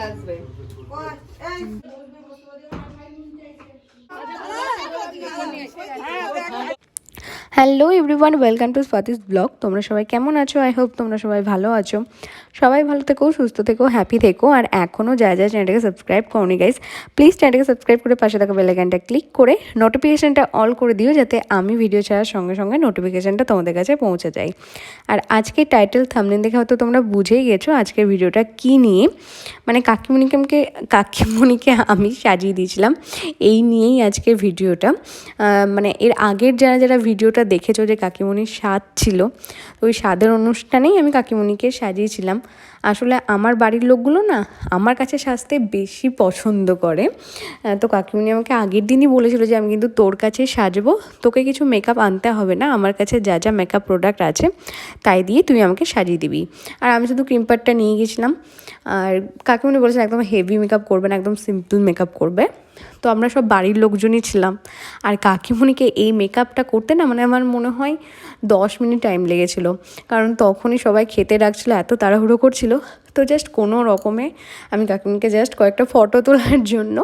চলে আসবে hello everyone welcome to স্পাতিস ব্লগ তোমরা সবাই কেমন আছো? আই হোপ তোমরা সবাই ভালো আছো। সবাই ভালো থেকো, সুস্থ থেকো হ্যাপি থেকো। আর এখনও যা যা চ্যানেলটাকে সাবস্ক্রাইব করনি গাইস প্লিজ চ্যানেলটাকে সাবস্ক্রাইব করে পাশে থাকা বেলাইকানটা ক্লিক করে নোটিফিকেশানটা অল করে দিও যাতে আমি ভিডিও ছাড়ার সঙ্গে সঙ্গে নোটিফিকেশানটা তোমাদের কাছে পৌঁছে যায়। আর আজকে টাইটেল থামনেল দেখে হয়তো তোমরা বুঝেই গেছো আজকের ভিডিওটা কী নিয়ে। মানে কাকিমণিকে কাকিমণিকে আমি সাজিয়ে দিয়েছিলাম। এই নিয়েই আজকের ভিডিওটা মানে এর আগের যারা যারা ভিডিওটা দেখেছ যে কাকিমণির স্বাদ ছিল। তো ওই স্বাদের অনুষ্ঠানেই আমি কাকিমণিকে সাজিয়েছিলাম। আসলে আমার বাড়ির লোকগুলো না আমার কাছে সাজতে বেশি পছন্দ করে। তো কাকিমণি আমাকে আগের দিনই বলেছিল যে, আমি কিন্তু তোর কাছে সাজবো। তোকে কিছু মেকআপ আনতে হবে না। আমার কাছে যা যা মেকআপ প্রোডাক্ট আছে, তাই দিয়ে তুই আমাকে সাজিয়ে দিবি। আর আমি শুধু ক্রিম পাডটা নিয়ে গেছিলাম আর কাকিমণি বলেছে একদম হেভি মেকআপ করবে না, একদম সিম্পল মেকআপ করবে। তো আমরা সব বাড়ির লোকজনই ছিলাম। আর কাকিমণিকে এই মেকআপটা করতে না মানে আমার মনে হয় দশ মিনিট টাইম লেগেছিল। কারণ তখনই সবাই খেতে ডাকছিল, এত তাড়াহুড়ো করছিল। তো জাস্ট কোনো রকমে আমি কাকিমণিকে জাস্ট কয়েকটা ফটো তোলার জন্য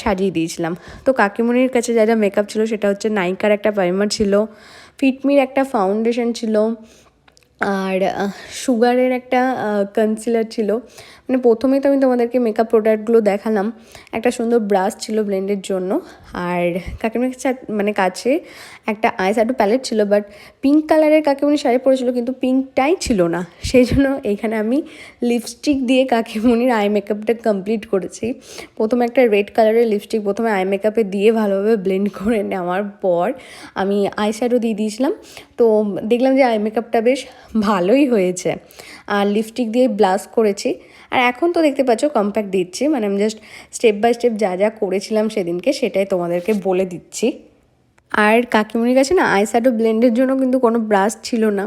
সাজিয়ে দিয়েছিলাম। তো কাকিমণির কাছে যা যা মেকআপ ছিল, সেটা হচ্ছে নাইকার একটা প্রাইমার ছিল, ফিটমির একটা ফাউন্ডেশন ছিল আর সুগারের একটা কনসিলার ছিল। মানে প্রথমেই তো আমি তোমাদেরকে মেকআপ প্রোডাক্টগুলো দেখালাম। একটা সুন্দর ব্রাশ ছিল ব্লেন্ডের জন্য। আর কাকিমার মানে কাছে একটা আই শ্যাডো প্যালেট ছিল বাট পিঙ্ক কালারের কাকিমণি শাড়ি পরেছিল, কিন্তু পিঙ্কটাই ছিল না। সেই জন্য এখানে আমি লিপস্টিক দিয়ে কাকিমণির আই মেকআপটা কমপ্লিট করেছি। প্রথমে একটা রেড কালারের লিপস্টিক প্রথমে আই মেকআপে দিয়ে ভালোভাবে ব্লেন্ড করে নেওয়ার পর আমি আই দিয়ে দিয়েছিলাম। তো দেখলাম যে আই মেকআপটা বেশ ভালোই হয়েছে। আর লিপস্টিক দিয়ে ব্লাস করেছি। আর এখন তো দেখতে পাচ্ছ কম্প্যাক্ট দিচ্ছি। মানে আমি জাস্ট স্টেপ বাই স্টেপ যা যা করেছিলাম সেদিনকে সেটাই তোমাদেরকে বলে দিচ্ছি। আর কাকিমণির কাছে না আই শ্যাডো ব্লেন্ডের জন্য কিন্তু কোনো ব্রাশ ছিল না।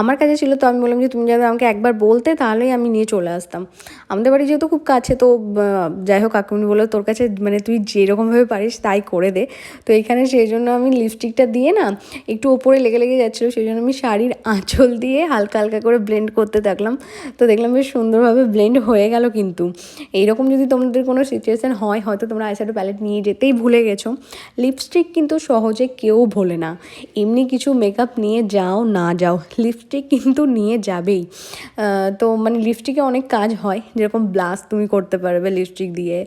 আমার কাছে ছিল তো আমি বললাম যে তুমি যাতে আমাকে একবার বলতে তাহলেই আমি নিয়ে চলে আসতাম। আমাদের বাড়ি যেহেতু খুব কাছে তো যাই হোক কাকিমণি বলল তোর কাছে মানে তুই যেরকমভাবে পারিস তাই করে দে। তো এখানে সেই জন্য আমি লিপস্টিকটা দিয়ে না একটু ওপরে লেগে লেগে যাচ্ছিল, সেই জন্য আমি শাড়ির আঁচল দিয়ে হালকা হালকা করে ব্লেন্ড করতে থাকলাম। তো দেখলাম বেশ সুন্দরভাবে ব্লেন্ড হয়ে গেল কিন্তু। এইরকম যদি তোমাদের কোনো সিচুয়েশান হয়, হয়তো তোমরা আইশ্যাডো প্যালেট নিয়ে যেতেই ভুলে গেছো। লিপস্টিক কিন্তু সহজে কেউ ভোলে না। এমনি কিছু মেকআপ নিয়ে যাও, না যাও লিপস্টিক কিন্তু নিয়ে যাবেই। তো মানে লিপস্টিকে অনেক কাজ হয়, যেরকম ব্লাশ তুমি করতে পারবে লিপস্টিক দিয়ে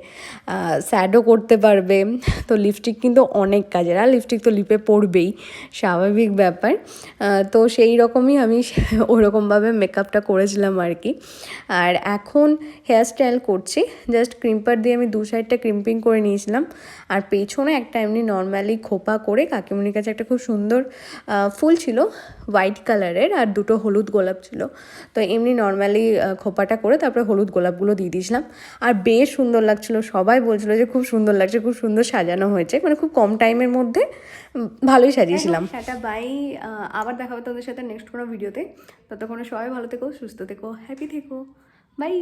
স্যাডও করতে পারবে। তো লিপস্টিক কিন্তু অনেক কাজের, আর লিপস্টিক তো লিপে পড়বেই, স্বাভাবিক ব্যাপার। তো সেই রকমই আমি ওরকমভাবে মেকআপটা করেছিলাম আর কি। আর এখন হেয়ার স্টাইল করছি জাস্ট ক্রিম্পার দিয়ে আমি দু সাইডটা ক্রিম্পিং করে নিয়েছিলাম। আর পেছনে একটা এমনি নর্মালি খোপা করে কাকিমণির কাছে একটা খুব সুন্দর ফুল ছিল হোয়াইট কালারের আর দুটো হলুদ গোলাপ ছিল। তো এমনি নর্মালি খোপাটা করে তারপরে হলুদ গোলাপগুলো দিয়ে দিয়েছিলাম। আর বেশ সুন্দর লাগছিল। সবাই বলছিল যে খুব সুন্দর লাগছে, খুব সুন্দর সাজানো হয়েছে। মানে খুব কম টাইমের মধ্যে ভালোই সাজিয়েছিলাম। সেটা বাই আবার দেখা হবে তোদের সাথে নেক্সট কোনো ভিডিওতে ততক্ষণে সবাই ভালো থেকো, সুস্থ থেকো হ্যাপি থেকো। বাই